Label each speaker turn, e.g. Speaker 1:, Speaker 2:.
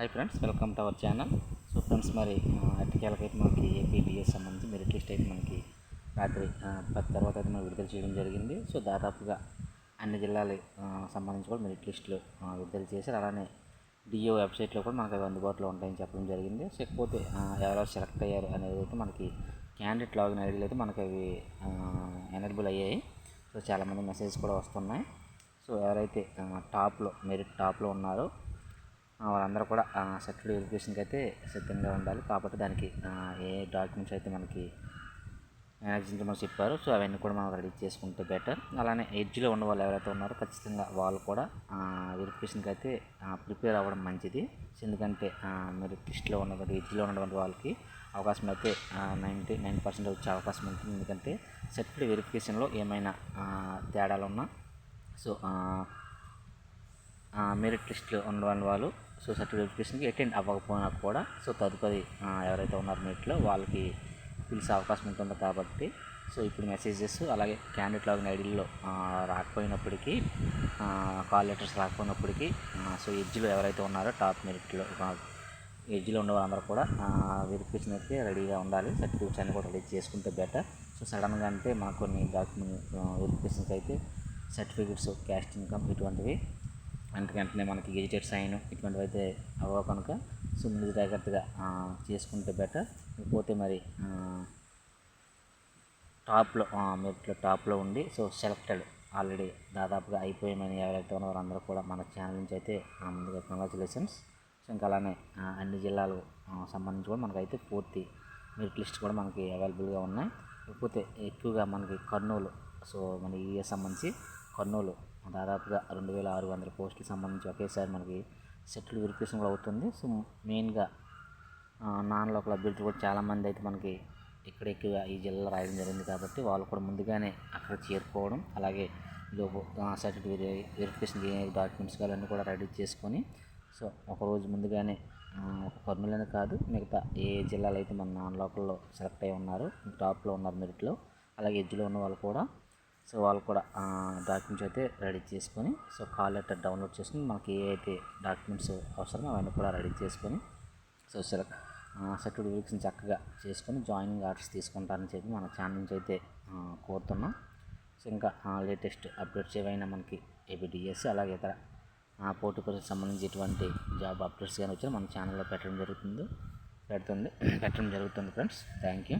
Speaker 1: Hi friends welcome to our channel. So friends మరి అట్టికేళ్ళకైతే మనకి ఏపీబీఎస్ సంబంధించి మెరిట్ లిస్ట్ అయితే మనకి రాత్రి పది తర్వాత అయితే మనం విడుదల చేయడం జరిగింది. సో దాదాపుగా అన్ని జిల్లాలు సంబంధించి కూడా మెరిట్ లిస్టులు విడుదల చేశారు. అలానే డిఓ వెబ్సైట్లో కూడా మనకి అవి అందుబాటులో ఉంటాయని చెప్పడం జరిగింది. సో ఇకపోతే ఎవరెవరు సెలెక్ట్ అయ్యారు అనేది అయితే మనకి క్యాండిడేట్ లాగిన్ ఐడీలు అయితే మనకి అవి ఎనర్బుల్ అయ్యాయి. సో చాలామంది మెసేజ్ కూడా వస్తున్నాయి. సో ఎవరైతే టాప్లో మెరిట్ టాప్లో ఉన్నారో వాళ్ళందరూ కూడా సర్టిఫికేట్ వెరిఫికేషన్కి అయితే సిద్ధంగా ఉండాలి. కాబట్టి దానికి ఏ డాక్యుమెంట్స్ అయితే మనకి మనం చెప్పారు సో అవన్నీ కూడా మనం రెడీ చేసుకుంటే బెటర్. అలానే ఎడ్జ్లో ఉన్న వాళ్ళు ఎవరైతే ఉన్నారో ఖచ్చితంగా వాళ్ళు కూడా వెరిఫికేషన్కి అయితే ప్రిపేర్ అవ్వడం మంచిది. ఎందుకంటే మీరు లిస్ట్లో ఉన్నటువంటి ఎడ్జ్లో ఉన్నటువంటి వాళ్ళకి అవకాశం అయితే నైంటీ నైన్ పర్సెంట్ వచ్చే అవకాశం ఉంటుంది. ఎందుకంటే సర్టిఫికేట్ వెరిఫికేషన్లో ఏమైనా తేడాలు ఉన్నా సో మెరిట్ లిస్ట్లో ఉన్న వాళ్ళు సో సర్టిఫికేట్ వెరిఫికేషన్కి అటెండ్ అవ్వకపోయినా కూడా సో తదుపరి ఎవరైతే ఉన్నారో మెరిట్లో వాళ్ళకి పిలిచే అవకాశం ఉంటుంది కాబట్టి సో ఇప్పుడు మెసేజెస్ అలాగే క్యాండిడేట్ లాగిన్ ఐడీల్లో రాకపోయినప్పటికీ కాల్ లెటర్స్ రాకపోయినప్పటికీ సో ఎడ్జ్లో ఎవరైతే ఉన్నారో టాప్ మెరిట్లో ఎడ్జ్లో ఉన్న వాళ్ళందరూ కూడా వెరిఫికేషన్ అయితే రెడీగా ఉండాలి. సర్టిఫికేట్స్ అన్ని కూడా రెడీ చేసుకుంటే బెటర్ సో సడన్గా అంటే మాకు కొన్ని డాక్యుమెంట్ వెరిఫికేషన్కి అయితే సర్టిఫికేట్స్ క్యాస్ట్ ఇన్కమ్ ఇటువంటివి వెంట వెంటనే మనకి గెజిటెడ్ సైన్ ఇటువంటివి అయితే అవ్వ కనుక సో ముందు జాగ్రత్తగా చేసుకుంటే బెటర్. పోతే మరి టాప్లో మెరిట్లో టాప్లో ఉండి సో సెలెక్టెడ్ ఆల్రెడీ దాదాపుగా అయిపోయామని ఎవరైతే ఉన్నారో అందరూ కూడా మన ఛానల్ నుంచి అయితే ముందుగా కంగ్రాచులేషన్స్ సో ఇంకా అలానే అన్ని జిల్లాలు సంబంధించి కూడా మనకైతే పూర్తి మెరిట్ లిస్ట్ కూడా మనకి అవైలబుల్గా ఉన్నాయి. లేకపోతే ఎక్కువగా మనకి కర్నూలు సో మన ఈ సంబంధించి కర్నూలు దాదాపుగా రెండు వేల ఆరు వందల పోస్టులకు సంబంధించి ఒకేసారి మనకి సెటిల్ వెరిఫికేషన్ కూడా అవుతుంది. సో మెయిన్గా నాన్ లోకల్ అభ్యర్థులు కూడా చాలామంది అయితే మనకి ఇక్కడ ఎక్కువ ఈ జిల్లాలో రాయడం జరిగింది కాబట్టి వాళ్ళు కూడా ముందుగానే అక్కడ చేరుకోవడం అలాగే లోపు సర్టిఫికేట్ వెరిఫికేషన్ డాక్యుమెంట్స్ కావాలన్నీ కూడా రెడీ చేసుకొని సో ఒకరోజు ముందుగానే ఒక కర్నూలు కాదు మిగతా ఏ జిల్లాలో అయితే మన నాన్ లోకల్లో సెలెక్ట్ అయి ఉన్నారు టాప్లో ఉన్నారు మెరిట్లో అలాగే ఎడ్జ్లో ఉన్న వాళ్ళు కూడా సో వాళ్ళు కూడా డాక్యుమెంట్స్ అయితే రెడీ చేసుకొని సో కాల్ లెటర్ డౌన్లోడ్ చేసుకుని మనకి ఏ అయితే డాక్యుమెంట్స్ అవసరమో అవన్నీ కూడా రెడీ చేసుకొని సో సెలెక్ట్ సర్టిఫికేట్ చక్కగా చేసుకొని జాయినింగ్ ఆర్డర్స్ తీసుకుంటారని చెప్పి మన ఛానల్ నుంచి అయితే కోరుతున్నాం. సో ఇంకా లేటెస్ట్ అప్డేట్స్ ఏవైనా మనకి ఏబిడిఎస్ అలాగే ఇతర పోటీ పరీక్షకు సంబంధించి ఎటువంటి జాబ్ అప్డేట్స్ కానీ వచ్చినా మన ఛానల్లో పెట్టడం జరుగుతుంది పెడుతుంది పెట్టడం జరుగుతుంది ఫ్రెండ్స్. Thank you.